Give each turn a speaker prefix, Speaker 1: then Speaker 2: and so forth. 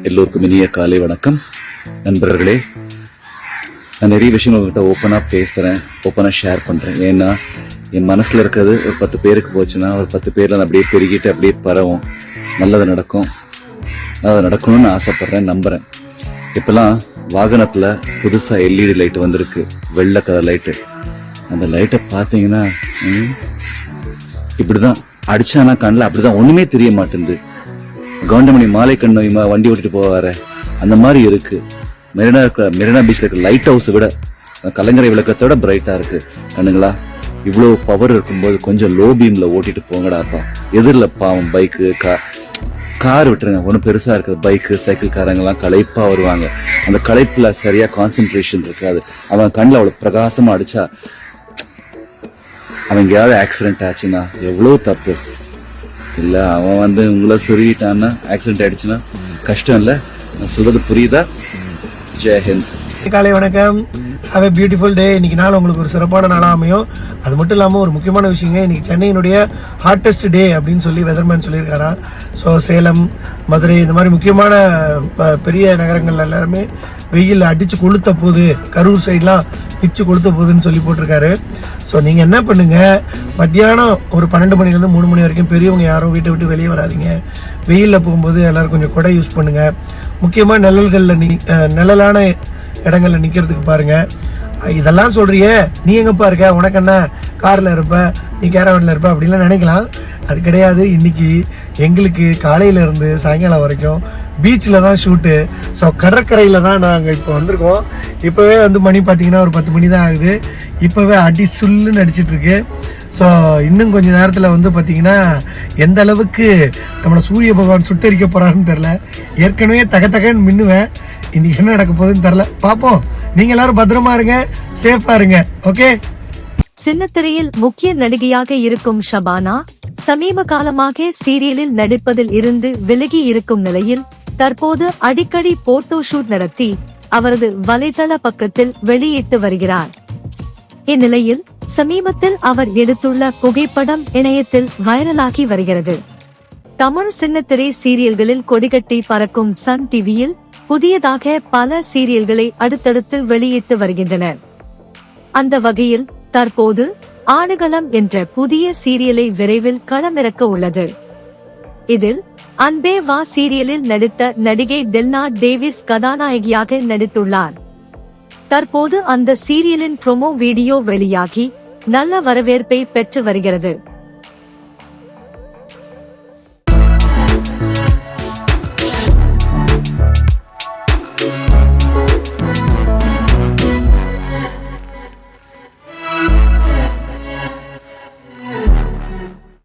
Speaker 1: எல்லோருக்கும் இனிய காலை வணக்கம். நண்பர்களே நான் நிறைய விஷயம் உங்ககிட்ட ஓப்பனாக பேசுகிறேன் ஓப்பனாக ஷேர் பண்ணுறேன் ஏன்னா என் மனசில் இருக்கிறது ஒரு பத்து பேருக்கு போச்சுன்னா ஒரு பத்து பேரில் நான் அப்படியே பெருகிட்டு அப்படியே பரவும். நல்லது நடக்கும். நல்லது நடக்கணும்னு ஆசைப்பட்றேன் நம்புகிறேன் இப்போல்லாம் வாகனத்தில் புதுசாக எல்இடி லைட் வந்திருக்கு. வெள்ளை கலர் லைட்டு அந்த லைட்டை பார்த்தீங்கன்னா இப்படி தான் அடித்தானா கண்ணில் அப்படி தான் ஒன்றுமே தெரிய மாட்டேங்குது. கவுண்டமணி மாலை கண்ணு வண்டி ஓட்டிட்டு போவார. அந்த மாதிரி இருக்கு. மெரினா இருக்க மெரினா பீச்ல இருக்க லைட் ஹவுஸ் விட கலைஞரை விளக்கத்தோட பிரைட்டாக பிரைட்டா இருக்கு. கண்ணுங்களா? இவ்வளவு பவர் இருக்கும்போது கொஞ்சம் லோ பீம்ல ஓட்டிட்டு போங்கடாப்பா எதிரில் பாவம் பைக்கு கா கார் விட்டுருங்க. ஒன்றும் பெருசாக இருக்குது. பைக்கு சைக்கிள் காரங்கெல்லாம் களைப்பாக வருவாங்க. அந்த களைப்பில் சரியாக கான்சென்ட்ரேஷன் இருக்காது. அவன் கண்ணில் அவ்வளோ பிரகாசமாக அடித்தா அவன் எங்கேயாவது ஆக்சிடென்ட் ஆச்சுன்னா எவ்வளோ தப்பு. இல்ல அவன் வந்து உங்களை சொருகிட்டான்னா ஆக்சிடென்ட் ஆயிடுச்சுன்னா கஷ்டம் இல்ல. நான் சொல்றது புரியுதா? ஜெய் ஹிந்த்.
Speaker 2: காலை வணக்கம். ஹாவ் எ பியூட்டிஃபுல் டே இன்னைக்கு நாள் உங்களுக்கு ஒரு சிறப்பான நாளாக அமையும். அது மட்டும் இல்லாமல் ஒரு முக்கியமான விஷயங்க இன்னைக்கு சென்னையினுடைய ஹாட்டஸ்ட் டே அப்படின்னு சொல்லி வெதர்மேன் சொல்லியிருக்காரா. ஸோ சேலம் மதுரை இந்த மாதிரி முக்கியமான ப- பெரிய நகரங்கள் எல்லாருமே வெயில் அடித்து கொளுத்த போகுது கரூர் சைட்லாம் பிச்சு கொளுத்த போகுதுன்னு சொல்லி போட்டிருக்காரு. ஸோ நீங்கள் என்ன பண்ணுங்கள் மத்தியானம் ஒரு பன்னெண்டு மணிலேருந்து மூணு மணி வரைக்கும் பெரியவங்க யாரும் வீட்டை விட்டு வெளியே வராதீங்க. வெயிலில் போகும்போது எல்லோரும் கொஞ்சம் கொடை யூஸ் பண்ணுங்கள் முக்கியமாக நிழல்களில் நீ நிழலான இடங்களில் நிற்கிறதுக்கு பாருங்க. இதெல்லாம் சொல்றியே. நீ எங்கப்பா இருக்க? உனக்கு என்ன? கார்ல இருப்ப நீ கேரவன்ல இருப்ப அப்படின்லாம் நினைக்கலாம். அது கிடையாது. இன்னைக்கு எங்களுக்கு காலையில இருந்து சாயங்காலம் வரைக்கும் பீச்சில் தான் ஷூட்டு ஸோ கடற்கரையில் தான் நாங்கள் இப்போ வந்திருக்கோம். இப்போவே வந்து மணி பார்த்தீங்கன்னா ஒரு பத்து மணி தான் ஆகுது. இப்போவே அடி சுல்லுன்னு அடிச்சிட்டுருக்கு ஸோ இன்னும் கொஞ்சம் நேரத்தில் வந்து பார்த்தீங்கன்னா எந்த அளவுக்கு நம்மளை சூரிய பகவான் சுட்டரிக்க போறாருன்னு தெரில ஏற்கனவே தக தகன்னு மின்னுவேன். இன்னைக்கு என்ன நடக்க போகுதுன்னு தெரில பார்ப்போம் நீங்க எல்லாரும் பத்திரமா இருங்க. சேஃபா இருங்க. ஓகே
Speaker 3: சின்னத்திரையில் முக்கிய நடிகையாக இருக்கும் ஷபானா சமீப காலமாக சீரியலில் நடிப்பதில் இருந்து விலகி இருக்கும் நிலையில் தற்போது அடிக்கடி போட்டோ ஷூட் நடத்தி அவரது வலைதள பக்கத்தில் வெளியிட்டு வருகிறார். இந்நிலையில் சமீபத்தில் அவர் எடுத்துள்ள புகைப்படம் இணையத்தில் வைரலாகி வருகிறது. தமிழ் சின்னத்திரை சீரியல்களில் கொடிகட்டி பறக்கும் சன் டிவியில் புதியதாக பல சீரியல்களை அடுத்தடுத்து வெளியிட்டு வருகின்றனர் அந்த வகையில் தற்போது ஆடுகளம் என்ற புதிய சீரியலை விரைவில் களமிறக்க உள்ளது. இதில் அன்பே வா சீரியலில் நடித்த நடிகை டெல்னா டேவிஸ் கதாநாயகியாக நடித்துள்ளார். தற்போது அந்த சீரியலின் ப்ரோமோ வீடியோ வெளியாகி நல்ல வரவேற்பை பெற்று வருகிறது.